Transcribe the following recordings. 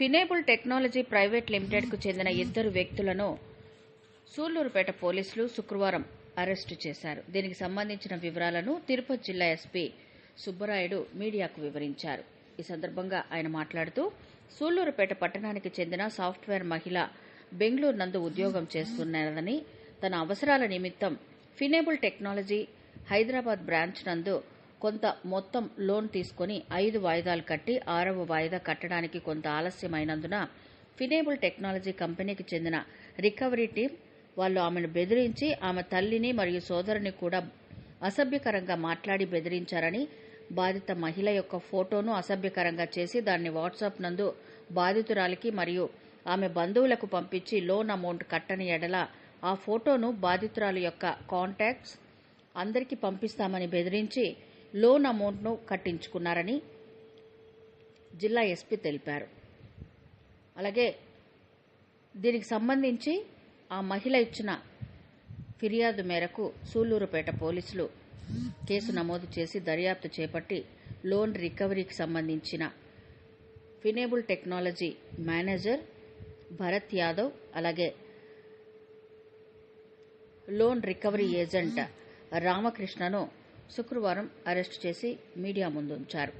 ఫినేబుల్ technology private లిమిటెడ్కు చెందిన ఇద్దరు వ్యక్తులను సూళ్ళూరుపేట పోలీసులు శుక్రవారం అరెస్టు చేశారు. దీనికి సంబంధించిన వివరాలను తిరుపతి జిల్లా ఎస్పీ సుబ్బరాయుడు మీడియాకు వివరించారు. ఈ సందర్భంగా ఆయన మాట్లాడుతూ సూళ్ళూరుపేట పట్టణానికి చెందిన సాఫ్ట్వేర్ మహిళ బెంగళూరు నందు ఉద్యోగం చేస్తున్నారని తన అవసరాల నిమిత్తం ఫినేబుల్ టెక్నాలజీ హైదరాబాద్ బ్రాంచ్ నందు కొంత మొత్తం లోన్ తీసుకుని ఐదు వాయిదాలు కట్టి ఆరవ వాయిదా కట్టడానికి కొంత ఆలస్యమైనందున ఫినేబుల్ టెక్నాలజీ కంపెనీకి చెందిన రికవరీ టీం వాళ్ళు ఆమెను బెదిరించి ఆమె తల్లిని మరియు సోదరుని కూడా అసభ్యకరంగా మాట్లాడి బెదిరించారని బాధిత మహిళ యొక్క ఫోటోను అసభ్యకరంగా చేసి దాన్ని వాట్సాప్ నందు బాధితురాలికి మరియు ఆమె బంధువులకు పంపించి లోన్ అమౌంట్ కట్టని ఎడల ఆ ఫోటోను బాధితురాలు యొక్క కాంటాక్ట్స్ అందరికీ పంపిస్తామని బెదిరించి లోన్ అమౌంట్ను కట్టించుకున్నారని జిల్లా ఎస్పీ తెలిపారు. అలాగే దీనికి సంబంధించి ఆ మహిళ ఇచ్చిన ఫిర్యాదు మేరకు సూళ్ళూరుపేట పోలీసులు కేసు నమోదు చేసి దర్యాప్తు చేపట్టి లోన్ రికవరీకి సంబంధించిన Finnable technology manager Bharat Yadav అలాగే లోన్ రికవరీ ఏజెంట్ రామకృష్ణను శుక్రవారం అరెస్టు చేసి మీడియా ముందు ఉంచారు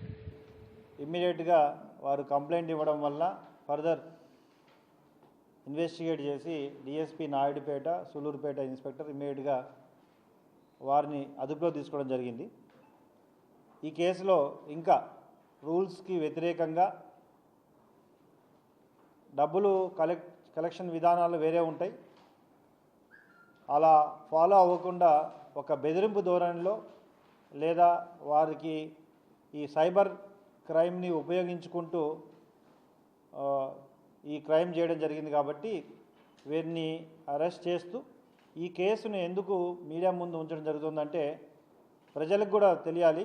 ఇమ్మీడియట్గా వారు కంప్లైంట్ ఇవ్వడం వల్ల ఫర్దర్ ఇన్వెస్టిగేట్ చేసి డిఎస్పి నాయుడుపేట సూలూరుపేట ఇన్స్పెక్టర్ ఇమ్మీడియట్గా వారిని అదుపులో తీసుకోవడం జరిగింది. ఈ కేసులో ఇంకా రూల్స్కి వ్యతిరేకంగా డబ్బులు కలెక్ట్ కలెక్షన్ విధానాలు వేరే ఉంటాయి. అలా ఫాలో అవ్వకుండా ఒక బెదిరింపు ధోరణిలో లేదా వారికి ఈ సైబర్ క్రైమ్ని ఉపయోగించుకుంటూ ఈ క్రైమ్ చేయడం జరిగింది కాబట్టి వీరిని అరెస్ట్ చేస్తూ ఈ కేసును ఎందుకు మీడియా ముందు ఉంచడం జరుగుతుందంటే ప్రజలకు కూడా తెలియాలి.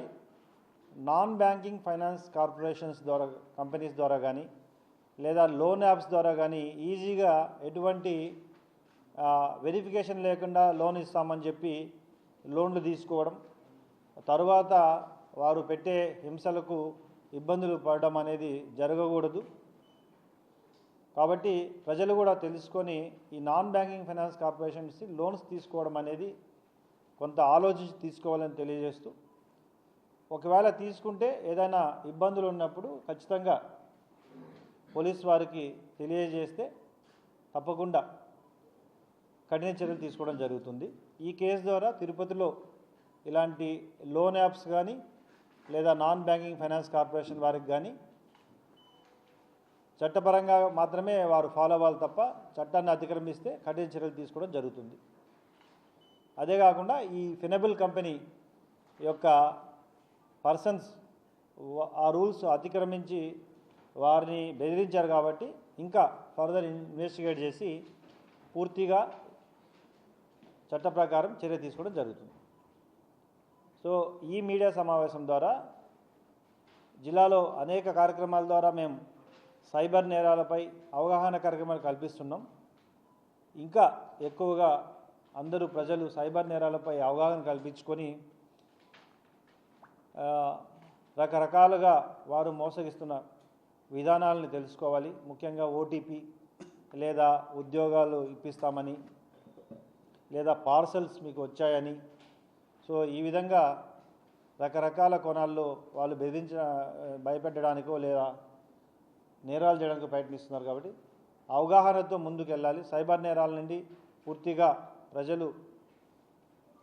నాన్ బ్యాంకింగ్ ఫైనాన్స్ కార్పొరేషన్స్ ద్వారా కంపెనీస్ ద్వారా కానీ లేదా లోన్ యాప్స్ ద్వారా కానీ ఈజీగా ఎటువంటి వెరిఫికేషన్ లేకుండా లోన్ ఇస్తామని చెప్పి లోన్లు తీసుకోవడం తరువాత వారు పెట్టే హింసలకు ఇబ్బందులు పడడం అనేది జరగకూడదు. కాబట్టి ప్రజలు కూడా తెలుసుకొని ఈ non banking finance corporations loans తీసుకోవడం అనేది కొంత ఆలోచించి తీసుకోవాలని తెలియజేస్తూ ఒకవేళ తీసుకుంటే ఏదైనా ఇబ్బందులు ఉన్నప్పుడు ఖచ్చితంగా పోలీస్ వారికి తెలియజేస్తే తప్పకుండా కఠిన చర్యలు తీసుకోవడం జరుగుతుంది. ఈ కేసు ద్వారా తిరుపతిలో ఇలాంటి లోన్ యాప్స్ కానీ లేదా నాన్ బ్యాంకింగ్ ఫైనాన్స్ కార్పొరేషన్ వారికి కానీ చట్టపరంగా మాత్రమే వారు ఫాలో అవ్వాలి తప్ప చట్టాన్ని అతిక్రమిస్తే కఠిన చర్యలు తీసుకోవడం జరుగుతుంది. అదే కాకుండా ఈ ఫినబుల్ కంపెనీ యొక్క పర్సన్స్ ఆ రూల్స్ అతిక్రమించి వారిని బెదిరించారు కాబట్టి ఇంకా ఫర్దర్ ఇన్వెస్టిగేట్ చేసి పూర్తిగా చట్ట ప్రకారం చర్య తీసుకోవడం జరుగుతుంది. సో ఈ మీడియా సమావేశం ద్వారా జిల్లాలో అనేక కార్యక్రమాల ద్వారా మేము సైబర్ నేరాలపై అవగాహన కార్యక్రమాలు కల్పిస్తున్నాం. ఇంకా ఎక్కువగా అందరూ ప్రజలు సైబర్ నేరాలపై అవగాహన కల్పించుకొని రకరకాలుగా వారు మోసగిస్తున్న విధానాలను తెలుసుకోవాలి. ముఖ్యంగా ఓటీపీ లేదా ఉద్యోగాలు ఇప్పిస్తామని లేదా పార్సల్స్ మీకు వచ్చాయని సో ఈ విధంగా రకరకాల కోణాల్లో వాళ్ళు బెదిరించిన భయపెట్టడానికో లేదా నేరాలు చేయడానికి ప్రయత్నిస్తున్నారు కాబట్టి అవగాహనతో ముందుకు వెళ్ళాలి సైబర్ నేరాల నుండి పూర్తిగా ప్రజలు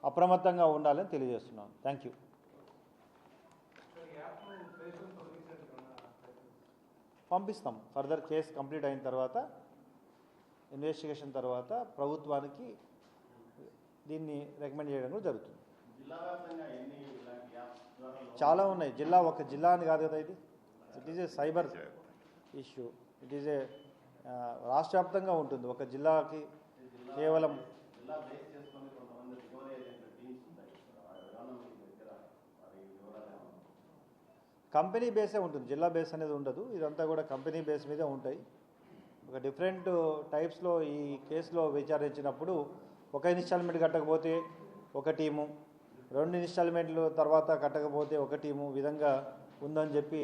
అప్రమత్తంగా ఉండాలని తెలియజేస్తున్నాను థ్యాంక్ యూ. పంపిస్తాం. ఫర్దర్ కేసు కంప్లీట్ అయిన తర్వాత ఇన్వెస్టిగేషన్ తర్వాత ప్రభుత్వానికి దీన్ని రికమెండ్ చేయడం కూడా జరుగుతుంది. చాలా ఉన్నాయి. జిల్లా ఒక జిల్లా అని కాదు కదా ఇది? It is a cyber issue it is a రాష్ట్ర వ్యాప్తంగా ఉంటుంది. ఒక జిల్లాకి కేవలం కంపెనీ బేసే ఉంటుంది. జిల్లా బేస్ అనేది ఉండదు. ఇదంతా కూడా కంపెనీ బేస్ మీదే ఉంటాయి. ఒక డిఫరెంట్ టైప్స్లో ఈ కేసులో విచారించినప్పుడు ఒక ఇన్స్టాల్మెంట్ కట్టకపోతే ఒక టీము రెండు ఇన్స్టాల్మెంట్లు తర్వాత కట్టకపోతే ఒక టీము విధంగా ఉందని చెప్పి